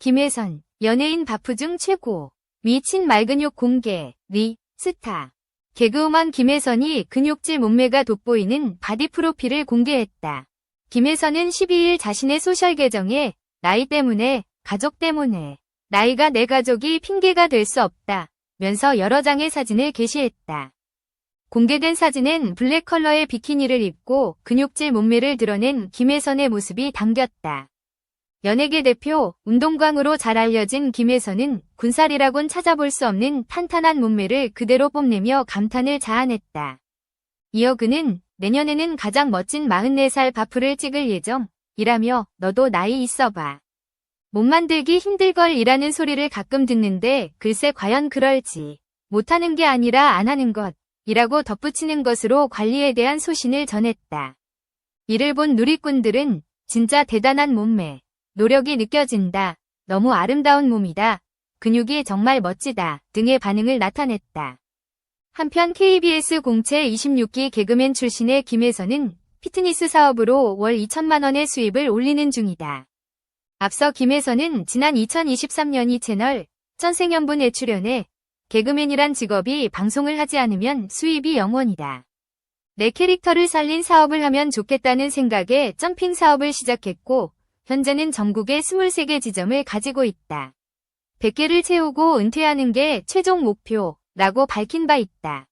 김혜선, 연예인 바프중 최고. 미친 말근육 공개, 리, 스타. 개그우먼 김혜선이 근육질 몸매가 돋보이는 바디 프로필을 공개했다. 김혜선은 12일 자신의 소셜 계정에 나이 때문에, 가족 때문에, 나이가 내 가족이 핑계가 될 수 없다. 면서 여러 장의 사진을 게시했다. 공개된 사진엔 블랙 컬러의 비키니를 입고 근육질 몸매를 드러낸 김혜선의 모습이 담겼다. 연예계 대표, 운동광으로 잘 알려진 김혜선은 군살이라곤 찾아볼 수 없는 탄탄한 몸매를 그대로 뽐내며 감탄을 자아냈다. 이어 그는 내년에는 가장 멋진 44살 바프를 찍을 예정이라며 너도 나이 있어봐. 몸 만들기 힘들걸 이라는 소리를 가끔 듣는데 글쎄 과연 그럴지. 못하는 게 아니라 안 하는 것. 이라고 덧붙이는 것으로 관리에 대한 소신을 전했다. 이를 본 누리꾼들은 진짜 대단한 몸매, 노력이 느껴진다, 너무 아름다운 몸이다, 근육이 정말 멋지다 등의 반응을 나타냈다. 한편 KBS 공채 26기 개그맨 출신의 김혜선은 피트니스 사업으로 월 2천만 원의 수입을 올리는 중이다. 앞서 김혜선은 지난 2023년 이 채널 천생연분에 출연해 개그맨이란 직업이 방송을 하지 않으면 수입이 영원이다. 내 캐릭터를 살린 사업을 하면 좋겠다는 생각에 점핑 사업을 시작했고 현재는 전국에 23개 지점을 가지고 있다. 100개를 채우고 은퇴하는 게 최종 목표라고 밝힌 바 있다.